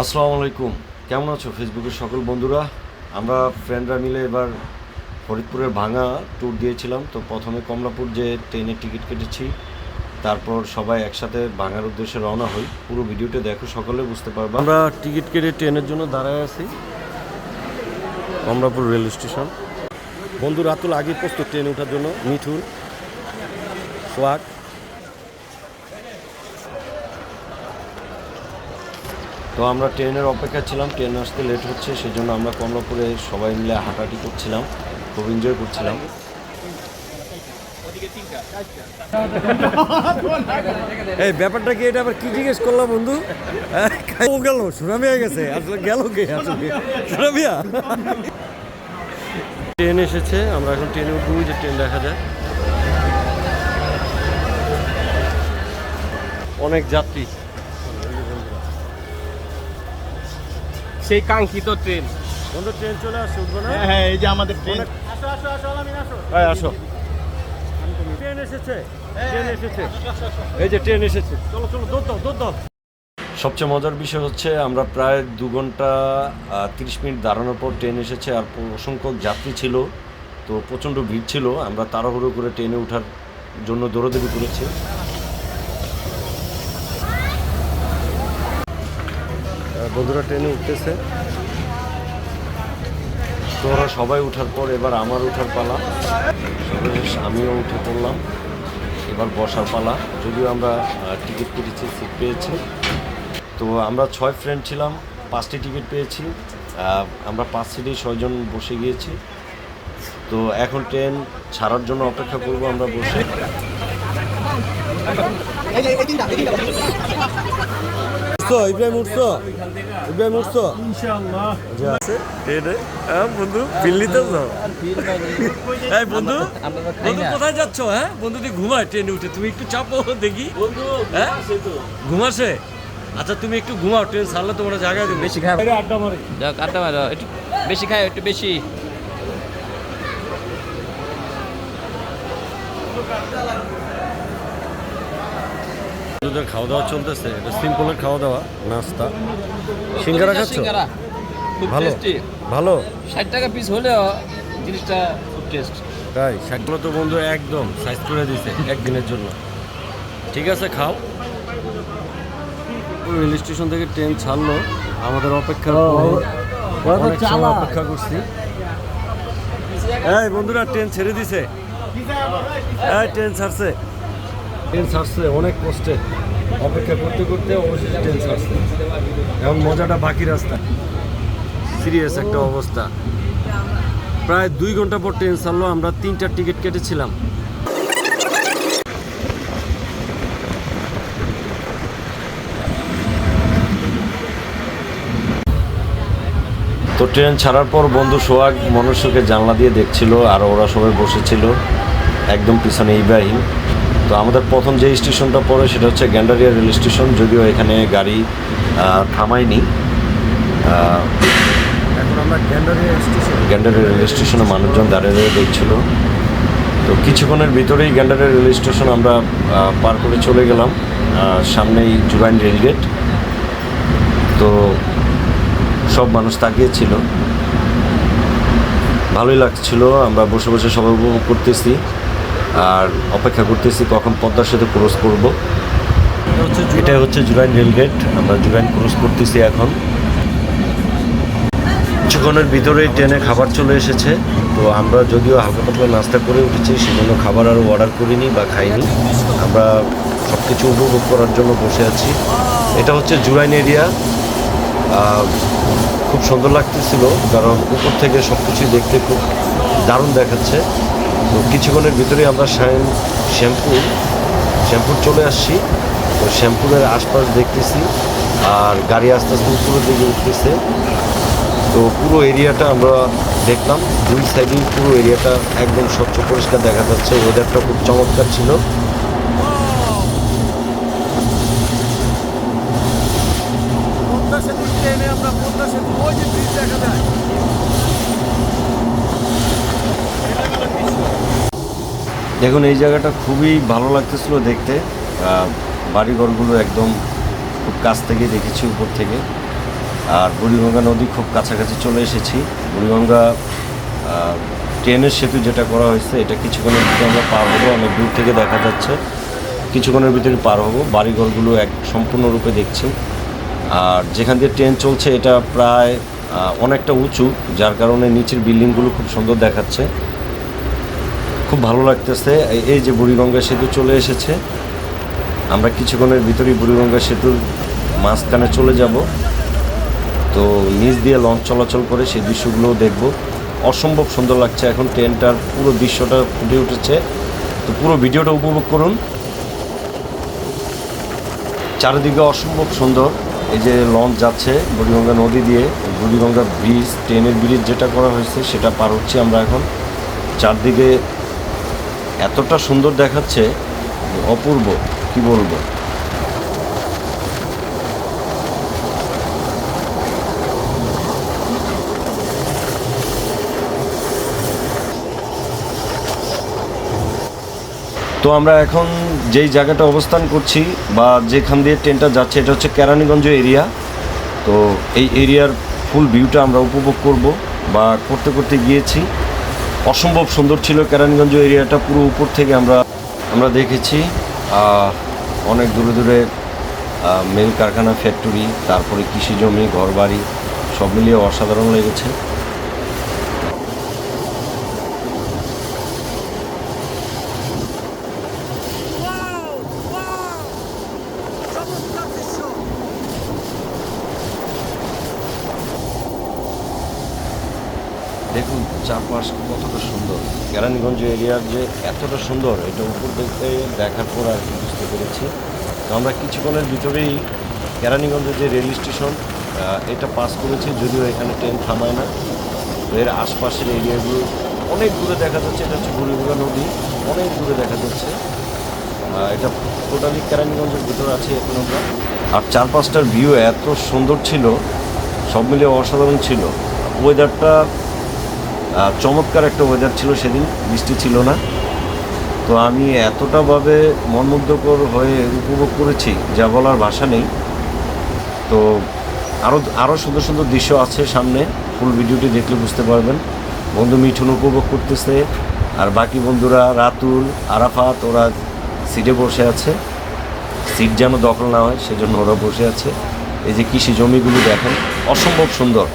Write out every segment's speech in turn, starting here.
আসসালামু আলাইকুম। কেমন আছো ফেসবুকের সকল বন্ধুরা? আমরা ফ্রেন্ডরা মিলে এবার ফরিদপুরের ভাঙা ট্যুর দিয়েছিলাম। তো প্রথমে কমলাপুর যে ট্রেনের টিকিট কেটেছি, তারপর সবাই একসাথে ভাঙার উদ্দেশ্যে রওনা হই। পুরো ভিডিওটা দেখো, সকলে বুঝতে পারবে। আমরা টিকিট কেটে ট্রেনের জন্য দাঁড়ায় আছি, কমলাপুর রেল স্টেশন বন্ধু রাতুল আগে প্রস্তুত ট্রেনে ওঠার জন্য, মিঠুন সোয়াগ তো আমরা ট্রেনের অপেক্ষা ছিলাম ট্রেন আসতে লেট হচ্ছে সেই জন্য আমরা কমলাপুরে সবাই মিলে হাঁটাহাঁটি করছিলাম খুব এনজয় করছিলাম। এই ব্যাপারটা কি এটা আবার কি জিজ্ঞেস করলাম বন্ধু? ও গেল সুরামিয়া গেছে আসলে গেল কে? আসলে সুরামিয়া? ট্রেন এসেছে আমরা এখন ট্রেনে উঠবো যে ট্রেন দেখা যায়। অনেক যাত্রী। সেই কাঙ্ক্ষিত ট্রেন। বন্ধু ট্রেন চলে আসছে উঠবো না? হ্যাঁ হ্যাঁ এই যে আমাদের ট্রেন। এই আসো ট্রেন এসেছে ট্রেন এসেছে। এই যে ট্রেন এসেছে। চলো চলো দৌড় দাও দৌড় দাও। সবচেয়ে মজার বিষয় হচ্ছে আমরা প্রায় দু ঘণ্টা তিরিশ মিনিট দাঁড়ানোর পর ট্রেন এসেছে আর অসংখ্য যাত্রী ছিল তো প্রচণ্ড ভিড় ছিল। আমরা তাড়াহুড়ো করে ট্রেনে ওঠার জন্য দৌড়াদৌড়ি করেছি। বন্ধুরা ট্রেনে উঠতেছে। তো ওরা সবাই উঠার পর এবার আমার উঠার পালা। সর্বশেষ আমিও উঠে পড়লাম। এবার বসার পালা। যদিও আমরা টিকিট কেটেছি সিট পেয়েছি। তো আমরা ছয় ফ্রেন্ড ছিলাম, পাঁচটি টিকিট পেয়েছি। আমরা পাঁচ সিটেই ছয়জন বসে গিয়েছি। তো এখন ট্রেন ছাড়ার জন্য অপেক্ষা করব আমরা বসে। উঠছো ইব্রাহিম উঠছো? ইব্রাহিম উঠছো? হ্যাঁ বন্ধু বিল নিতে এই বন্ধু বন্ধু কোথায় যাচ্ছ হ্যাঁ? বন্ধু তুই ঘুমায় ট্রেনে উঠে। তুমি একটু চাপো দেখি। হ্যাঁ? ঘুমাসে আচ্ছা তুমি একটু ঘুমাও ট্রেন ছাড়লে তোমার জায়গায় দেবে। বেশি খায়। আড্ডা মারে। যাক আড্ডা মারো একটু বেশি খায় একটু বেশি। বন্ধুদের খাওয়া দাওয়া চলতেছে এটা সিম্পলের খাওয়া দাওয়া নাস্তা। সিঙ্গারা খাচ্ছ? ভালো? ভালো? ষাট টাকা পিস হলেও জিনিসটা খুব টেস্ট তাই শাকগুলো তো বন্ধু একদম সাইজ করে দিছে একদিনের জন্য। ঠিক আছে খাও। রেল স্টেশন থেকে ট্রেন ছাড়লো। আমাদের অপেক্ষার পরে অনেক সময় অপেক্ষা করছি। এই বন্ধুরা ট্রেন ছেড়ে দিছে। এই ট্রেন ছাড়ছে। ট্রেন ছাড়ছে, অনেক কষ্টে। অপেক্ষা করতে করতে অবশেষে ট্রেন ছাড়ছে। এবং মজাটা বাকি রাস্তা। সিরিয়াস একটা অবস্থা। প্রায় দুই ঘণ্টা পর ট্রেন ছাড়লো, আমরা তিনটা টিকিট কেটেছিলাম। তো ট্রেন ছাড়ার পর বন্ধু সোহাগ মনুষ্যকে জানলা দিয়ে দেখছিল আর ওরা সবাই বসেছিল। একদম পিছনে ইব্রাহিম। তো আমাদের প্রথম যে স্টেশনটা পড়ে সেটা হচ্ছে গ্যান্ডারিয়া রেল স্টেশন যদিও এখানে গাড়ি থামায়নি। এখন আমরা গ্যান্ডারিয়া স্টেশন। গ্যান্ডারিয়া রেল স্টেশনে মানুষজন দাঁড়িয়ে দাঁড়িয়ে দেখছিল। তো কিছুক্ষণের ভিতরেই গ্যান্ডারিয়া রেল স্টেশন আমরা পার করে চলে গেলাম সামনেই জুবাইন রেলগেট তো সব মানুষ তাকিয়েছিল ভালোই লাগছিল আমরা বসে বসে সবাই উপভোগ করতেছি। আর অপেক্ষা করতেছি কখন পদ্মার সাথে ক্রস করব। এটা হচ্ছে জুরাইন রেলগেট আমরা জুরাইন ক্রস করতেছি এখন। কিছুক্ষণের ভিতরেই ট্রেনে খাবার চলে এসেছে। তো আমরা যদিও হালকা পাতলা নাস্তা করে উঠেছি সেজন্য খাবার আরও অর্ডার করিনি বা খাইনি। আমরা সব কিছু উপভোগ করার জন্য বসে আছি। এটা হচ্ছে জুরাইন এরিয়া খুব সুন্দর লাগতেছিল কারণ উপর থেকে সব কিছুই দেখতে খুব দারুণ দেখাচ্ছে। তো কিছুক্ষণের ভিতরে আমরা শ্যাম শ্যাম্পু, শ্যাম্পুর চলে আসছি। তো শ্যাম্পুরের আশপাশ দেখতেছি আর গাড়ি আস্তে আস্তে উপরের দিকে উঠতেছে। তো পুরো এরিয়াটা আমরা দেখলাম। দুই সাইডেই পুরো এরিয়াটা একদম স্বচ্ছ পরিষ্কার দেখা যাচ্ছে। ওয়েদারটা খুব চমৎকার ছিল। দেখুন, এই জায়গাটা খুবই ভালো লাগতেছিল দেখতে। বাড়িঘরগুলো একদম খুব কাছ থেকে দেখেছি উপর থেকে। আর বুড়িগঙ্গা নদী খুব কাছাকাছি চলে এসেছি। বুড়িগঙ্গা ট্রেনের সেতু যেটা করা হয়েছে, এটা কিছুক্ষণের ভিতরে আমরা পার হব। অনেক দূর থেকে দেখা যাচ্ছে। কিছুক্ষণের ভিতরে পার হব। বাড়িঘরগুলো এক সম্পূর্ণরূপে দেখছি। আর যেখান দিয়ে ট্রেন চলছে, এটা প্রায় অনেকটা উঁচু, যার কারণে নিচের বিল্ডিংগুলো খুব সুন্দর দেখাচ্ছে। খুব ভালো লাগতেছে। এই- যে বুড়িগঙ্গা সেতু চলে এসেছে, আমরা কিছুক্ষণের ভিতরেই বুড়িগঙ্গা সেতুর মাঝখানে চলে যাব। তো নিচ দিয়ে লঞ্চ চলাচল করে সেই দৃশ্যগুলোও দেখব। অসম্ভব সুন্দর লাগছে এখন ট্রেনটার, পুরো দৃশ্যটা ফুটে উঠেছে। তো পুরো ভিডিওটা উপভোগ করুন। চারিদিকে অসম্ভব সুন্দর। এই যে লঞ্চ যাচ্ছে বুড়িগঙ্গা নদী দিয়ে, বুড়িগঙ্গা ব্রিজ, ট্রেনের ব্রিজ যেটা করা হয়েছে সেটা পার হচ্ছি আমরা এখন। চারদিকে এতটা সুন্দর দেখাচ্ছে অপূর্ব, কি বলব? তো আমরা এখন যেই জায়গাটা অবস্থান করছি বা যেখান দিয়ে ট্রেনটা যাচ্ছে, এটা হচ্ছে কেরানীগঞ্জ এরিয়া। তো এই এরিয়ার ফুল ভিউটা আমরা উপভোগ করব বা করতে করতে গিয়েছি। অসম্ভব সুন্দর ছিল। কেরানীগঞ্জ এরিয়াটা পুরো উপর থেকে আমরা আমরা দেখেছি। অনেক দূরে দূরে মিল কারখানা, ফ্যাক্টরি, তারপরে কৃষি জমি, ঘরবাড়ি, সব মিলিয়ে অসাধারণ লেগেছে। দেখুন, চারপাশ কেরানীগঞ্জ এরিয়ার যে এতটা সুন্দর, এটা উপর দেখতে, দেখার পর আর কি বুঝতে পেরেছি। তো আমরা কিছুক্ষণের ভিতরেই কেরানীগঞ্জের যে রেল স্টেশন এটা পাস করেছি, যদিও এখানে ট্রেন থামায় না। তো এর আশপাশের এরিয়াগুলো অনেক দূরে দেখা যাচ্ছে, এটা হচ্ছে বুড়িগঙ্গা নদী, অনেক দূরে দেখা যাচ্ছে। এটা টোটালি কেরানীগঞ্জের ভিতরে আছে এখন আমরা। আর চারপাশটার ভিউ এত সুন্দর ছিল, সব মিলিয়ে অসাধারণ ছিল। ওয়েদারটা চমৎকার একটা ওয়েদার ছিল সেদিন, বৃষ্টি ছিল না। তো আমি এতটাভাবে মনমুগ্ধকর হয়ে উপভোগ করেছি, যা বলার ভাষা নেই। তো আরও আরও সুন্দর সুন্দর দৃশ্য আছে সামনে ফুল ভিডিওটি দেখলে বুঝতে পারবেন। বন্ধু মিঠুন উপভোগ করতেছে, আর বাকি বন্ধুরা রাতুল, আরাফাত, ওরা সিটে বসে আছে। সিট যেন দখল না হয়, সেজন্য ওরা বসে আছে। এই যে কৃষি জমিগুলি দেখেন, অসম্ভব সুন্দর।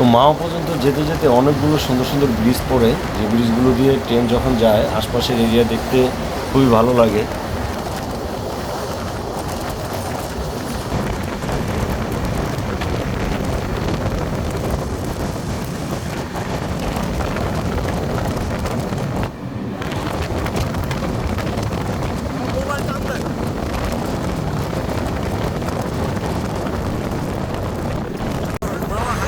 তো মাও পর্যন্ত যেতে যেতে অনেকগুলো সুন্দর সুন্দর ব্রিজ পড়ে। যে ব্রিজগুলো দিয়ে ট্রেন যখন যায়, আশপাশের এরিয়া দেখতে খুবই ভালো লাগে।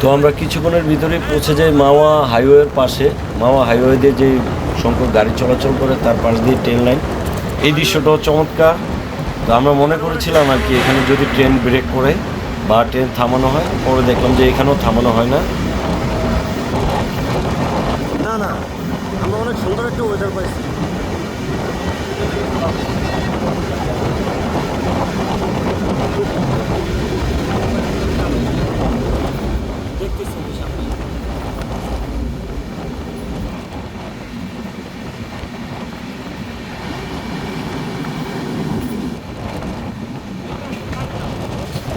তো আমরা কিছুক্ষণের ভিতরে পৌঁছে যাই মাওয়া হাইওয়ের পাশে। মাওয়া হাইওয়ে দিয়ে যে সংখ্যক গাড়ি চলাচল করে, তার পাশ দিয়ে ট্রেন লাইন। এই দৃশ্যটাও চমৎকার। তো আমরা মনে করেছিলাম আর কি, এখানে যদি ট্রেন ব্রেক করে বা ট্রেন থামানো হয়, পরে দেখলাম যে এখানেও থামানো হয় না। না না, আমরা অনেক সুন্দর একটা ওয়েদার পাইছি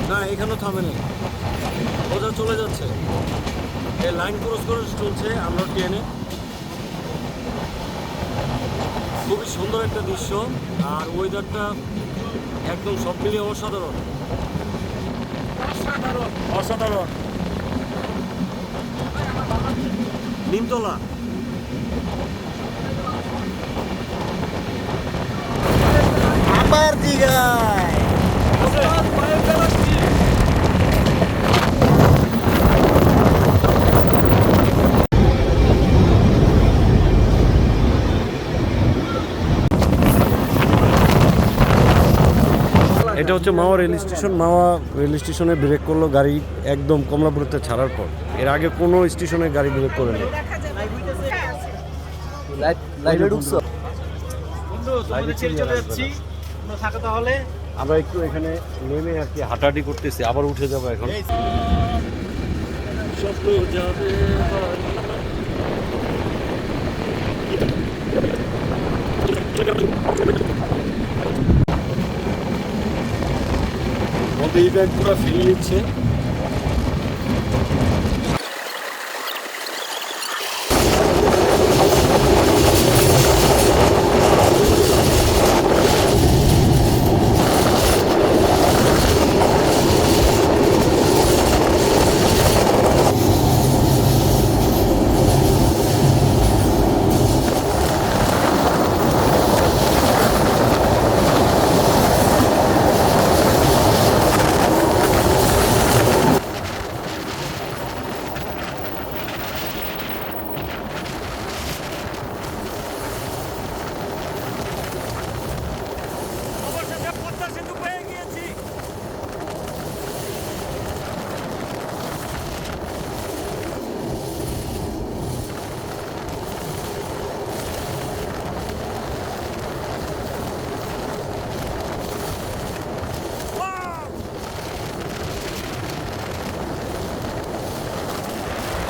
না এখানেও থামে নেই ওটা চলে যাচ্ছে। এই লাইন ক্রস করে চলছে আমরা ট্রেনে। খুবই সুন্দর একটা দৃশ্য। আর ওয়েদারটা একদম সব মিলিয়ে অসাধারণ। অসাধারণ। অসাধারণ। নিমতলা। আবার দীঘায় হচ্ছে Mawa rail station. Mawa rail স্টেশনে ব্রেক করল গাড়ি একদম কমলাপুরতে ছাড়ার পর। এর আগে কোনো স্টেশনে গাড়ি ব্রেক করে নেই। আমরা একটু এখানে নেমে আর কি হাঁটাহাঁটি করতেছি আবার উঠে যাব এখন। যাবে। এই ব্যাগ পুরো নিচ্ছে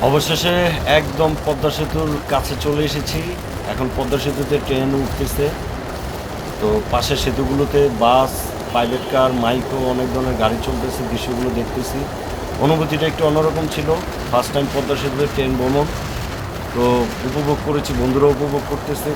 অবশেষে একদম পদ্মা সেতুর কাছে চলে এসেছি। এখন পদ্মা সেতুতে ট্রেন উঠতেছে। তো পাশের সেতুগুলোতে বাস, প্রাইভেট কার মাইক্রো অনেক ধরনের গাড়ি চলতেছে, দৃশ্যগুলো দেখতেছি। অনুভূতিটা একটু অন্যরকম ছিল। ফার্স্ট টাইম পদ্মা সেতুতে ট্রেন ভ্রমণ। তো উপভোগ করেছি বন্ধুরা উপভোগ করতেছে।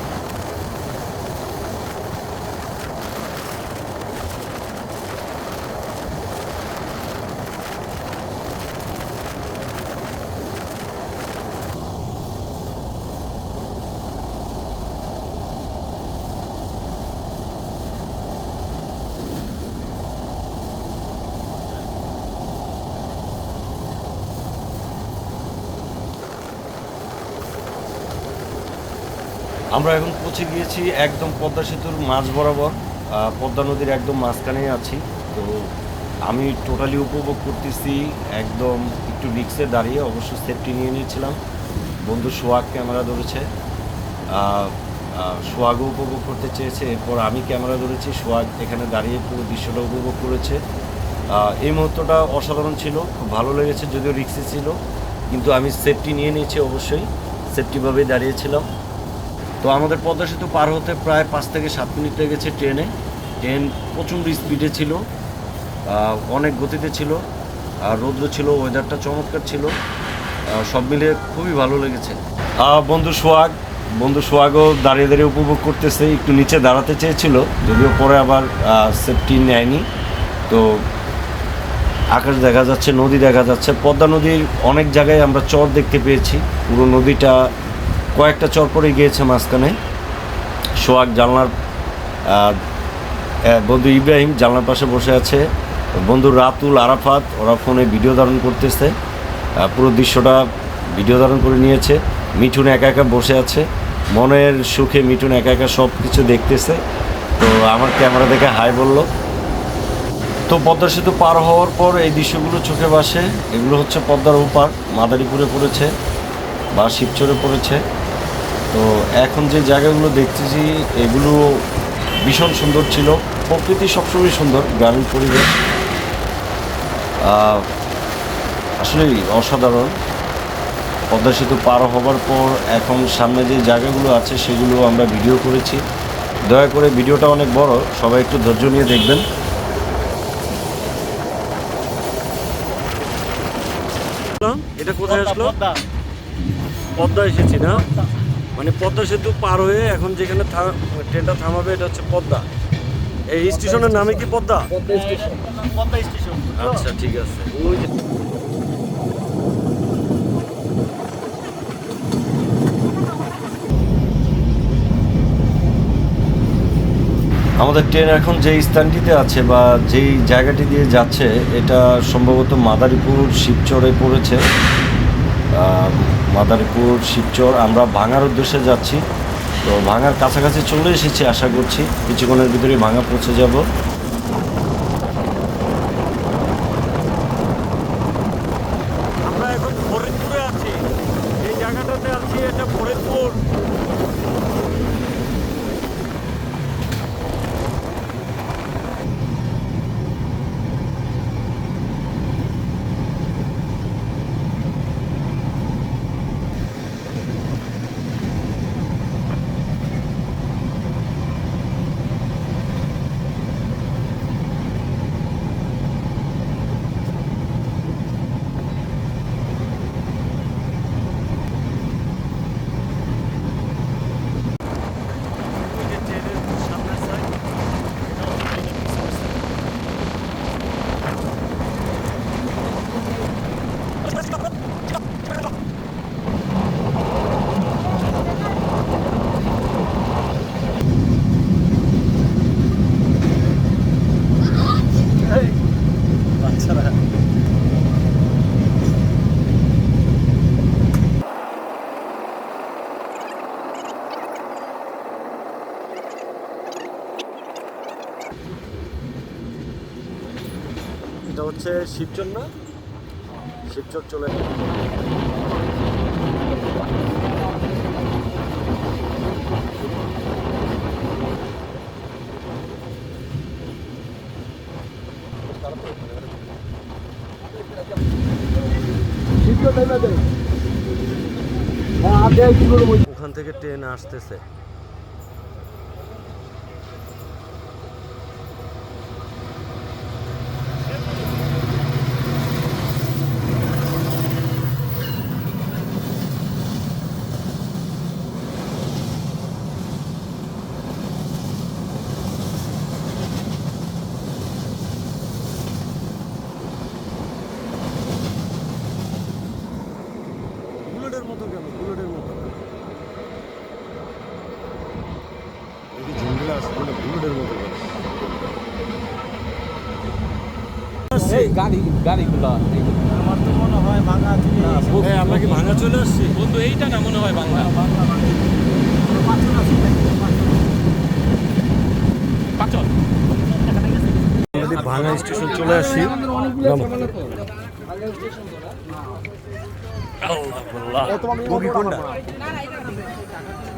আমরা এখন পৌঁছে গিয়েছি একদম পদ্মা সেতুর মাঝ বরাবর। পদ্মা নদীর একদম মাঝখানে আছি। তো আমি টোটালি উপভোগ করতেছি একদম একটু রিক্সে দাঁড়িয়ে অবশ্য সেফটি নিয়ে নিয়েছিলাম। বন্ধু সোয়াগ ক্যামেরা ধরেছে। আহ, উপভোগ করতে চেয়েছে। এরপর আমি ক্যামেরা ধরেছি সোয়াগ এখানে দাঁড়িয়ে পুরো দৃশ্যটা উপভোগ করেছে। এই মুহূর্তটা অসাধারণ ছিল খুব ভালো লেগেছে যদিও রিক্সে ছিল। কিন্তু আমি সেফটি নিয়ে নিয়েছি অবশ্যই। সেফটিভাবেই দাঁড়িয়েছিলাম। তো আমাদের পদ্মা সেতু পার হতে প্রায় পাঁচ থেকে সাত মিনিট লেগেছে ট্রেনে। ট্রেন প্রচণ্ড স্পিডে ছিল অনেক গতিতে ছিল, আর রৌদ্র ছিল ওয়েদারটা চমৎকার ছিল সব মিলে খুবই ভালো লেগেছে। বন্ধু সোহাগ, বন্ধু সোহাগও দাঁড়িয়ে দাঁড়িয়ে উপভোগ করতেছে, একটু নিচে দাঁড়াতে চেয়েছিল, যদিও পরে আবার সেফটি নেয়নি। তো আকাশ দেখা যাচ্ছে, নদী দেখা যাচ্ছে, পদ্মা নদীর অনেক জায়গায় আমরা চর দেখতে পেয়েছি, পুরো নদীটা কয়েকটা চর পরে গিয়েছে মাঝখানে। সোহাগ জানলার বন্ধু ইব্রাহিম জানলার পাশে বসে আছে। বন্ধু রাতুল আরাফাত, ওরা ফোনে ভিডিও ধারণ করতেছে। পুরো দৃশ্যটা ভিডিও ধারণ করে নিয়েছে। মিঠুন একা একা বসে আছে। মনের সুখে মিঠুন একা একা সব কিছু দেখতেছে। তো আমার ক্যামেরা দেখে হাই বলল। তো পদ্মা সেতু পার হওয়ার পর এই দৃশ্যগুলো চোখে বাসে এগুলো হচ্ছে পদ্মার ওপার। মাদারীপুরে পড়েছে বা শিবচরে পড়েছে। তো এখন যে জায়গাগুলো দেখতেছি এগুলো ভীষণ সুন্দর ছিল। প্রকৃতি সবসময় সুন্দর গ্রামীণ পরিবেশ। আহ, আসলেই অসাধারণ। পদ্মা সেতু পার হবার পর এখন সামনে যে জায়গাগুলো আছে সেগুলো আমরা ভিডিও করেছি। দয়া করে ভিডিওটা অনেক বড় সবাই একটু ধৈর্য নিয়ে দেখবেন। এটা কোথায় আসলো? পদ্মা এসেছি না? মানে পদ্মা সেতু পার হয়ে এখন যেখানে ট্রেনটা থামাবে এটা হচ্ছে পদ্মা। এই স্টেশনের নামে কি পদ্মা? পদ্মা স্টেশন। আচ্ছা ঠিক আছে। আমাদের ট্রেন এখন যে স্থানটিতে আছে বা যেই জায়গাটি দিয়ে যাচ্ছে এটা সম্ভবত মাদারীপুর শিবচরে পড়েছে। মাদারীপুর, শিবচর, আমরা ভাঙার উদ্দেশ্যে যাচ্ছি। তো ভাঙার কাছাকাছি চলে এসেছি, আশা করছি। কিছুক্ষণের ভিতরে ভাঙা পৌঁছে যাব। এটা হচ্ছে শিবচর না? শিবচর চলে ওখান থেকে ট্রেন আসতেছে। গাড়ি গাড়িগুলো আমার তো মনে হয় ভাঙা এই, আমরা কি ভাঙা চলে আসছি? বন্ধু এইটা না মনে হয় পাচল ভাঙা স্টেশন চলে আসি?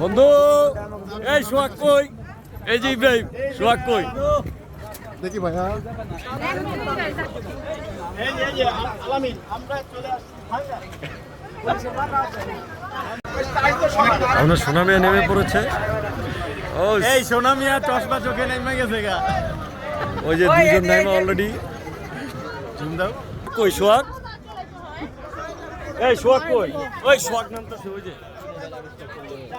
বন্ধু এই সোহাগ কই? এই যে ইব্রাহিম সোহাগ কই? এই যে এই যে আলামিন আমরা চলে আসছি ভাঙা আমরা সোনামিয়া নেমে পড়েছে। ও এই সোনা মিয়া চশমা চোখে নেমে গেছে গা। ওই যে দুজন নাইমা অলরেডি জুম দাও। কই সোহাগ? এই সোহাগ কই? ওই সোহাগ নামতেছে ওই যে এই যে বন্ধু সোহাগ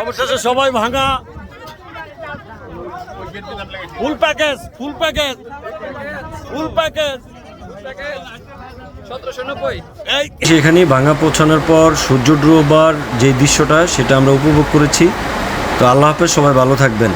অবশেষে সবাই Bhanga. Full package full package full package সেখানে ভাঙা পৌঁছানোর পর সূর্য ডুবোবার যে দৃশ্যটা, সেটা আমরা উপভোগ করেছি। তো আল্লাহ হাফেজ, সবাই ভালো থাকবেন।